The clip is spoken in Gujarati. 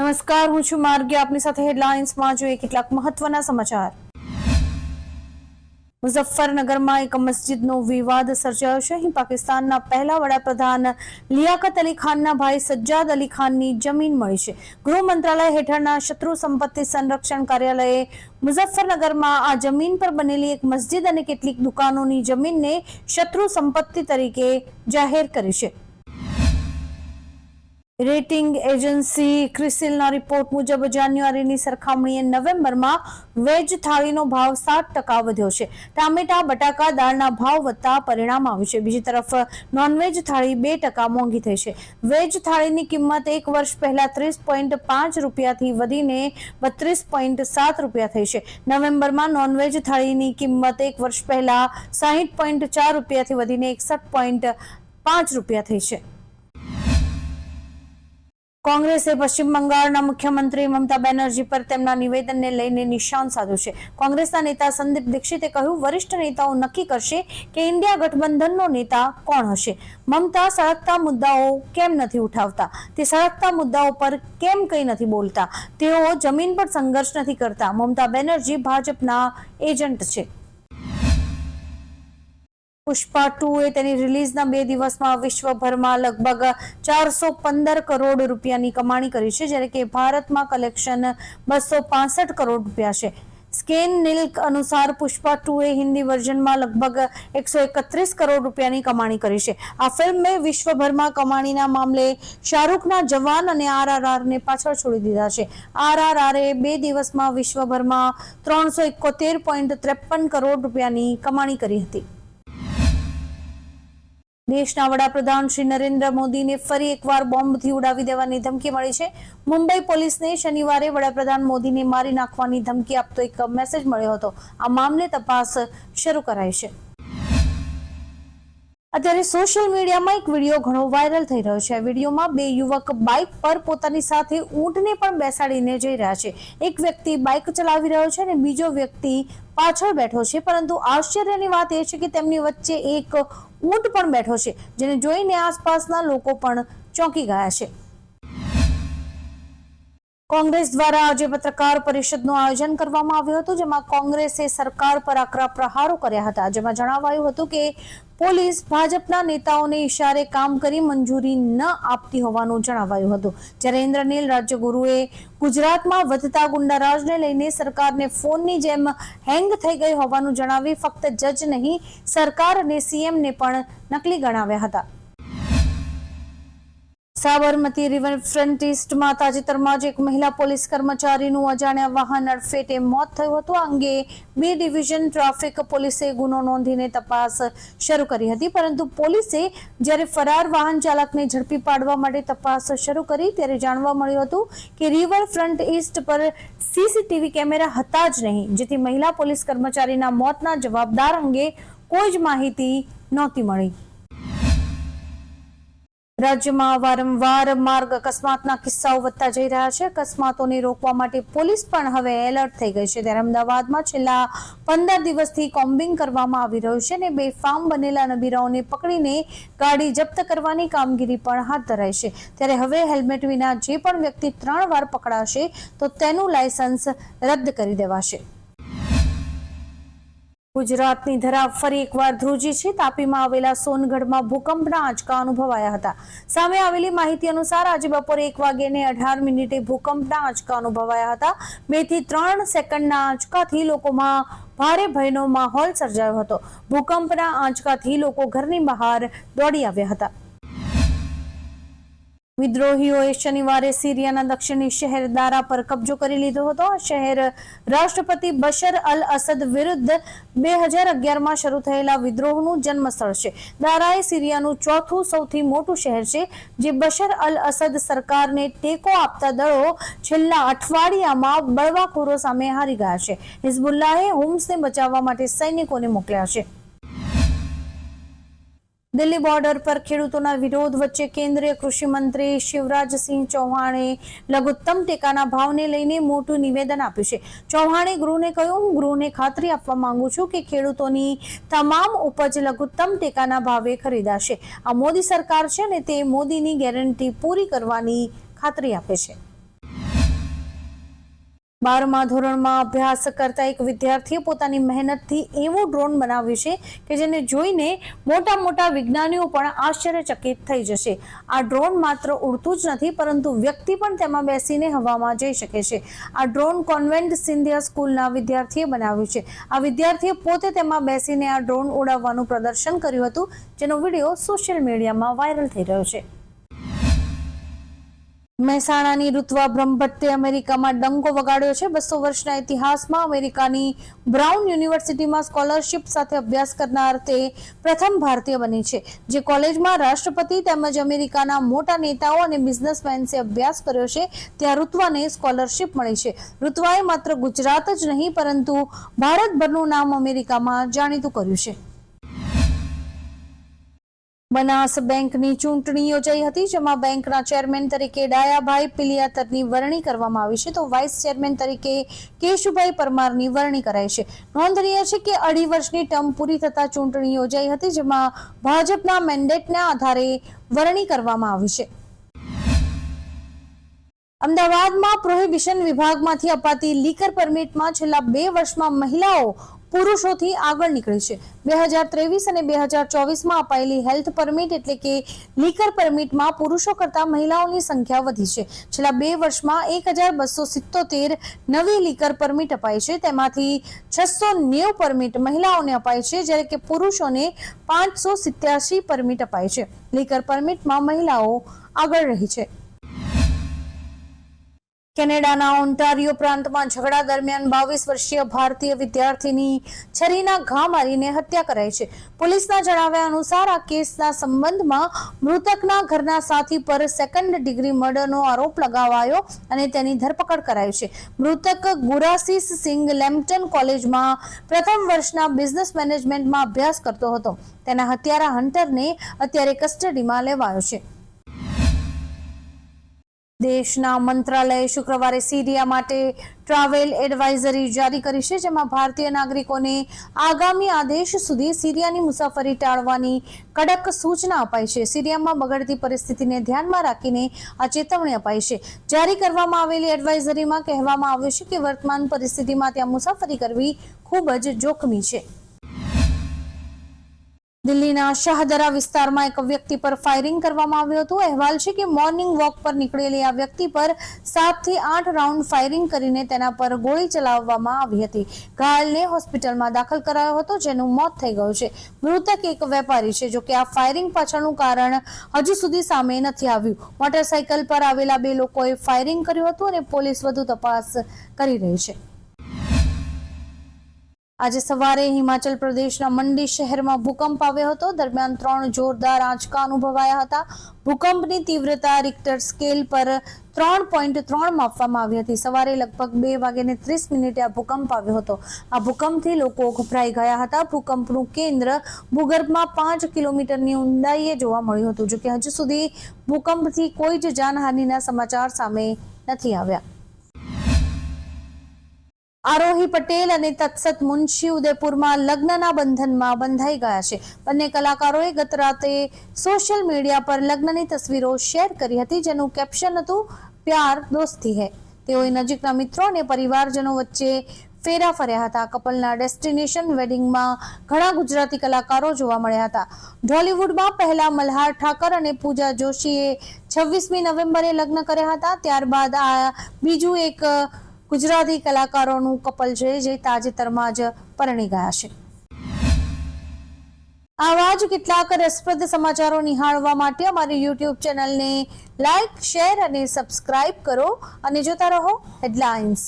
નમસ્કાર, હું છું માર્ગે. આપની સાથે હેડલાઇન્સમાં જોઈએ કેટલાક મહત્વના સમાચાર. મુઝફ્ફરનગરમાં એક મસ્જિદનો વિવાદ સર્જાયો છે. અહીં પાકિસ્તાનના પહેલા વડાપ્રધાન લિયાકત અલી ખાનના ભાઈ સજ્જાદ અલી ખાનની જમીન મળી છે. ગૃહ મંત્રાલય હેઠળના શત્રુ સંપત્તિ સંરક્ષણ કાર્યાલયે મુઝફ્ફરનગરમાં આ જમીન પર બનેલી એક મસ્જિદ અને કેટલીક દુકાનોની જમીનને શત્રુ સંપત્તિ તરીકે જાહેર કરી છે. રેટિંગ એજન્સી ક્રિસિલના રિપોર્ટ મુજબ જાન્યુઆરીની સરખામણીએ નવેમ્બરમાં વેજ થાળીનો ભાવ સાત ટકા વધ્યો છે. ટામેટા, બટાકા, દાળના ભાવ વધતા પરિણામ આવ્યું છે. બીજી તરફ નોનવેજ થાળી બે ટકા મોંઘી થઈ છે. વેજ થાળીની કિંમત એક વર્ષ પહેલા ત્રીસ પોઈન્ટ પાંચ રૂપિયાથી વધીને બત્રીસ પોઈન્ટ સાત રૂપિયા થઈ છે. નવેમ્બરમાં નોનવેજ થાળીની કિંમત એક વર્ષ પહેલા સાહીઠ પોઈન્ટ ચાર રૂપિયાથી વધીને એકસઠ પોઈન્ટ પાંચ રૂપિયા થઈ છે. કોંગ્રેસે પશ્ચિમ બંગાળના મુખ્યમંત્રી મમતા બેનર્જી પર તેમના નિવેદનને લઈને નિશાન સાધ્યું છે. કોંગ્રેસના નેતા સંદીપ દીક્ષિતે કહ્યું, વરિષ્ઠ નેતાઓ નક્કી કરશે કે ઇન્ડિયા ગઠબંધનનો નેતા કોણ હશે. મમતા સળગતા મુદ્દાઓ કેમ નથી ઉઠાવતા? તે સળગતા મુદ્દાઓ પર કેમ કંઈ નથી બોલતા? તેઓ જમીન પર સંઘર્ષ નથી કરતા. મમતા બેનર્જી ભાજપના એજન્ટ છે. પુષ્પા ટુ એ તેની રિલીઝના બે દિવસમાં વિશ્વભરમાં લગભગ ચારસો પંદર કરોડ રૂપિયાની કમાણી કરી છે, જ્યારે કે ભારતમાં કલેક્શન બસો પાસઠ કરોડ રૂપિયા છે. સ્કેન નિલ્ક અનુસાર પુષ્પા ટુ એ હિન્દી વર્ઝનમાં લગભગ એકસો એકત્રીસ કરોડ રૂપિયાની કમાણી કરી છે. આ ફિલ્મે વિશ્વભરમાં કમાણીના મામલે શાહરૂખના જવાન અને આરઆરઆર ને પાછળ છોડી દીધા છે. આરઆરઆર એ બે દિવસમાં વિશ્વભરમાં ત્રણસો એકોતેર પોઈન્ટ ત્રેપન કરોડ રૂપિયાની કમાણી કરી હતી. દેશના વડાપ્રધાન શ્રી નરેન્દ્ર મોદીને ફરી એકવાર બોમ્બથી ઉડાવી દેવાની ધમકી મળી છે. મુંબઈ પોલીસને શનિવારે વડાપ્રધાન મોદીને મારી નાખવાની ધમકી આપતો એક મેસેજ મળ્યો હતો. આ મામલે તપાસ શરૂ કરાઈ છે. અત્યારે સોશિયલ મીડિયામાં એક વીડિયો ઘણો વાયરલ થઈ રહ્યો છે. આ વિડીયોમાં બે યુવક બાઇક પર પોતાની સાથે ઊંટને પણ બેસાડીને જઈ રહ્યા છે. એક વ્યક્તિ બાઇક ચલાવી રહ્યો છે અને બીજો વ્યક્તિ પાછળ બેઠો છે. પરંતુ આશ્ચર્યની વાત એ છે કે તેમની વચ્ચે એક ઊંટ પણ બેઠો છે જેને જોઈને આસપાસના લોકો પણ ચોંકી ગયા છે. કોંગ્રેસ દ્વારા આજે પત્રકાર પરિષદનું આયોજન કરવામાં આવ્યું હતું, જેમાં કોંગ્રેસે સરકાર પર આકરા પ્રહારો કર્યા હતા. જેમાં જણાવાયું હતું કે, પોલીસ ભાજપના નેતાઓને ઇશારે કામ કરી મંજૂરી ન આપતી હોવાનું જણાવાયું હતું. જ્યારે ઇન્દ્રનીલ રાજ્યગુરુએ ગુજરાતમાં વધતા ગુંડારાજને લઈને સરકારને ફોનની જેમ હેંગ થઈ ગઈ હોવાનું જણાવી ફક્ત જજ નહીં સરકાર અને સીએમને પણ નકલી ગણાવ્યા હતા. સાબરમતી રિવરફ્રન્ટ ઇસ્ટમાં તાજેતરમાં જ એક મહિલા પોલીસ કર્મચારીનું અજાણ્યા વાહન અડફેટે મોત થયું હતું. આ અંગે બી ડિવિઝન ટ્રાફિક પોલીસે ગુનો નોંધીને તપાસ શરૂ કરી હતી. પરંતુ પોલીસે જ્યારે ફરાર વાહન ચાલકને ઝડપી પાડવા માટે તપાસ શરૂ કરી, ત્યારે જાણવા મળ્યું હતું કે રિવરફ્રન્ટ ઇસ્ટ પર સીસીટીવી કેમેરા હતા જ નહીં, જેથી મહિલા પોલીસ કર્મચારીના મોતના જવાબદાર અંગે કોઈ જ માહિતી નહોતી મળી. રાજ્યમાં વારંવાર માર્ગ અકસ્માતના કિસ્સાઓ વધતા જઈ રહ્યા છે. અકસ્માતોને રોકવા માટે પોલીસ પણ હવે એલર્ટ થઈ ગઈ છે. ત્યારે અમદાવાદમાં છેલ્લા પંદર દિવસથી કોમ્બિંગ કરવામાં આવી રહ્યું છે અને બેફામ બનેલા નબીરાઓને પકડીને ગાડી જપ્ત કરવાની કામગીરી પણ હાથ ધરાઈ છે. ત્યારે હવે હેલ્મેટ વિના જે પણ વ્યક્તિ ત્રણ વાર પકડાશે તો તેનું લાયસન્સ રદ કરી દેવાશે. ગુજરાતની ધરા ફરી એકવાર ધ્રુજી છે. તાપીમાં આવેલા સોનગઢમાં ભૂકંપના આંચકા અનુભવાયા હતા. સામે આવેલી માહિતી અનુસાર આજે બપોરે એક વાગ્યે અઢાર મિનિટે ભૂકંપના આંચકા અનુભવાયા હતા. બેથી ત્રણ સેકન્ડના આંચકાથી લોકોમાં ભારે ભયનો માહોલ સર્જાયો હતો. ભૂકંપના આંચકાથી લોકો ઘરની બહાર દોડી આવ્યા હતા. વિદ્રોહીઓએ શનિવારે સિરિયાના દક્ષિણી શહેર દારા પર કબજો કરી લીધો હતો. શહેર રાષ્ટ્રપતિ બશર અલ અસદ વિરુદ્ધ બે હજાર અગિયારમાં શરૂ થયેલા વિદ્રોહનું જન્મસ્થળ છે. દારા એ સિરિયાનું ચોથું સૌથી મોટું શહેર છે, જે બશર અલ અસદ સરકારને ટેકો આપતા દળો છેલ્લા અઠવાડિયામાં બળવાખોરો સામે હારી ગયા છે. હિઝબુલ્લાએ હોમ્સને બચાવવા માટે સૈનિકોને મોકલ્યા છે. દિલ્હી બોર્ડર પર ખેડૂતોના વિરોધ વચ્ચે કેન્દ્રીય કૃષિ મંત્રી શિવરાજસિંહ ચૌહાણે લઘુત્તમ ટેકાના ભાવને લઈને મોટું નિવેદન આપ્યું છે. ચૌહાણે ગૃહને કહ્યું, હું ગૃહને ખાતરી આપવા માંગુ છું કે ખેડૂતોની તમામ ઉપજ લઘુત્તમ ટેકાના ભાવે ખરીદાશે. આ મોદી સરકાર છે ને તે મોદીની ગેરંટી પૂરી કરવાની ખાતરી આપે છે. બારમા ધોરણમાં અભ્યાસ કરતા એક વિદ્યાર્થીએ પોતાની મહેનતથી એવું ડ્રોન બનાવ્યું છે કે જેને જોઈને મોટા મોટા વિજ્ઞાનીઓ પણ આશ્ચર્યચકિત થઈ જશે. આ ડ્રોન માત્ર ઉડતું જ નથી, પરંતુ વ્યક્તિ પણ તેમાં બેસીને હવામાં જઈ શકે છે. આ ડ્રોન કોન્વેન્ટ સિંધિયા સ્કૂલના વિદ્યાર્થીએ બનાવ્યું છે. આ વિદ્યાર્થીએ પોતે તેમાં બેસીને આ ડ્રોન ઉડાવવાનું પ્રદર્શન કર્યું હતું, જેનો વીડિયો સોશિયલ મીડિયામાં વાયરલ થઈ રહ્યો છે. મહેસાણાની ઋત્વા બ્રહ્મભટ્ટે અમેરિકામાં ડંકો વગાડ્યો છે. બસો વર્ષના ઇતિહાસમાં અમેરિકાની બ્રાઉન યુનિવર્સિટીમાં સ્કોલરશિપ સાથે અભ્યાસ કરનાર તે પ્રથમ ભારતીય બની છે. જે કોલેજમાં રાષ્ટ્રપતિ તેમજ અમેરિકાના મોટા નેતાઓ અને બિઝનેસમેન્સે અભ્યાસ કર્યો છે, ત્યાં ઋત્વાને સ્કોલરશિપ મળી છે. ઋત્વાએ માત્ર ગુજરાત જ નહીં, પરંતુ ભારતભરનું નામ અમેરિકામાં જાણીતું કર્યું છે. બનાસ બેંકની ચૂંટણી યોજાઈ હતી, જેમાં બેંકના ચેરમેન તરીકે ડાયાભાઈ પિલિયાતરની વરણી કરવામાં આવી છે. તો વાઇસ ચેરમેન તરીકે કેશુભાઈ પરમારની વરણી કરાઈ છે. નોંધનીય છે કે અઢી વર્ષની ટર્મ પૂરી થતા ચૂંટણી યોજાઈ હતી, જેમાં ભાજપના મેન્ડેટના આધારે વરણી કરવામાં આવી છે. અમદાવાદમાં પ્રોહિબિશન વિભાગમાંથી અપાતી લીકર પરમિટમાં છેલ્લા બે વર્ષમાં મહિલાઓ પુરુષોથી આગળ નીકળે છે. બે હજાર ત્રેવીસ અને બે હજાર ચોવીસમાં અપાયેલી હેલ્થ પરમિટ એટલે કે લીકર પરમિટમાં પુરુષો કરતાં મહિલાઓની સંખ્યા વધી છે. છેલ્લા બે વર્ષમાં એક હજાર બસો સિત્તોતેર નવી લીકર પરમિટ અપાઈ છે. તેમાંથી છસો નેવું પરમિટ મહિલાઓને અપાય છે, જ્યારે કે પુરુષોને પાંચસો સિત્યાસી પરમિટ અપાય છે. લીકર પરમિટમાં મહિલાઓ આગળ રહી છે. કેનેડાના ઓન્ટારિયો પ્રાંતમાં ઝઘડા દરમિયાન બાવીસ વર્ષીય ભારતીય વિદ્યાર્થીની છરીના ઘા મારીને હત્યા કરાઈ છે. પોલીસના જણાવ્યા અનુસાર આ કેસના સંબંધમાં મૃતકના ઘરના સાથી પર સેકન્ડ ડિગ્રી મર્ડરનો આરોપ લગાવાયો અને તેની ધરપકડ કરાઈ છે. મૃતક ગુરાસીસ સિંઘ લેમ્પટન કોલેજમાં પ્રથમ વર્ષના બિઝનેસ મેનેજમેન્ટમાં અભ્યાસ કરતો હતો. તેના હત્યારા હન્ટરને અત્યારે કસ્ટડીમાં લેવાયો છે. દેશના મંત્રાલયે શુક્રવારે સીરિયા માટે ટ્રાવેલ એડવાઇઝરી જારી કરી છે, જેમાં ભારતીય નાગરિકોને આગામી આદેશ સુધી સીરિયાની મુસાફરી ટાળવાની કડક સૂચના અપાઈ છે. સીરિયામાં બગડતી પરિસ્થિતિને ધ્યાનમાં રાખીને આ ચેતવણી અપાઈ છે. જારી કરવામાં આવેલી એડવાઇઝરીમાં કહેવામાં આવ્યું છે કે વર્તમાન પરિસ્થિતિમાં ત્યાં મુસાફરી કરવી ખૂબ જ જોખમી છે. દિલ્હીના શાહદરા વિસ્તારમાં એક વ્યક્તિ પર ફાયરિંગ કરવામાં આવ્યું હતું. અહેવાલ છે કે મોર્નિંગ વોક પર નીકળેલી આ વ્યક્તિ પર સાતથી આઠ રાઉન્ડ ફાયરિંગ કરીને તેના પર ગોળી ચલાવવામાં આવી હતી. ઘાયલને હોસ્પિટલમાં દાખલ કરાયો હતો, જેનું મોત થઈ ગયું છે. મૃતક એક વેપારી છે જોકે આ ફાયરિંગ પાછળનું કારણ હજુ સુધી સામે નથી આવ્યું. મોટરસાયકલ પર આવેલા બે લોકોએ ફાયરિંગ કર્યું હતું અને પોલીસ વધુ તપાસ કરી રહી છે. આજે સવારે હિમાચલ પ્રદેશના મંડી શહેરમાં ભૂકંપ આવ્યો હતો. દરમિયાન ત્રણ જોરદાર આંચકા અનુભવાયા હતા. ભૂકંપની તીવ્રતા રિક્ટર સ્કેલ પર ત્રણ પોઈન્ટ ત્રણ માપવામાં આવી હતી. સવારે લગભગ બે વાગ્યાને ત્રીસ મિનિટે આ ભૂકંપ આવ્યો હતો. આ ભૂકંપથી લોકો ગભરાઈ ગયા હતા. ભૂકંપનું કેન્દ્ર ભૂગર્ભમાં પાંચ કિલોમીટરની ઊંડાઈએ જોવા મળ્યું હતું, જોકે હજુ સુધી ભૂકંપથી કોઈ જ જાનહાનિના સમાચાર સામે નથી આવ્યા. આરોહી પટેલ અને તત્સત મુનશી ઉદયપુરમાં લગ્નના બંધનમાં બંધાઈ ગયા છે. બંને કલાકારોએ ગત રાતે સોશિયલ મીડિયા પર લગ્નની તસવીરો શેર કરી હતી, જેનું કેપ્શન હતું, પ્યાર દોસ્તી હે. તેઓએ નજીકના મિત્રો અને પરિવારજનો વચ્ચે ફેરા ફર્યા હતા. કપલના ડેસ્ટિનેશન વેડિંગમાં ઘણા ગુજરાતી કલાકારો જોવા મળ્યા હતા. ઢોલિવૂડમાં પહેલા મલ્હાર ઠાકર અને પૂજા જોશીએ છવ્વીસમી નવેમ્બરે લગ્ન કર્યા હતા. ત્યારબાદ આ બીજું એક ગુજરાતી કલાકારોનું કપલ છે જે તાજેતરમાં જ પરણી ગયા છે. આવા જ કેટલાક રસપ્રદ સમાચારો નિહાળવા માટે અમારી યુટ્યુબ ચેનલને લાઈક, શેર અને સબસ્ક્રાઇબ કરો અને જોતા રહો હેડલાઇન્સ.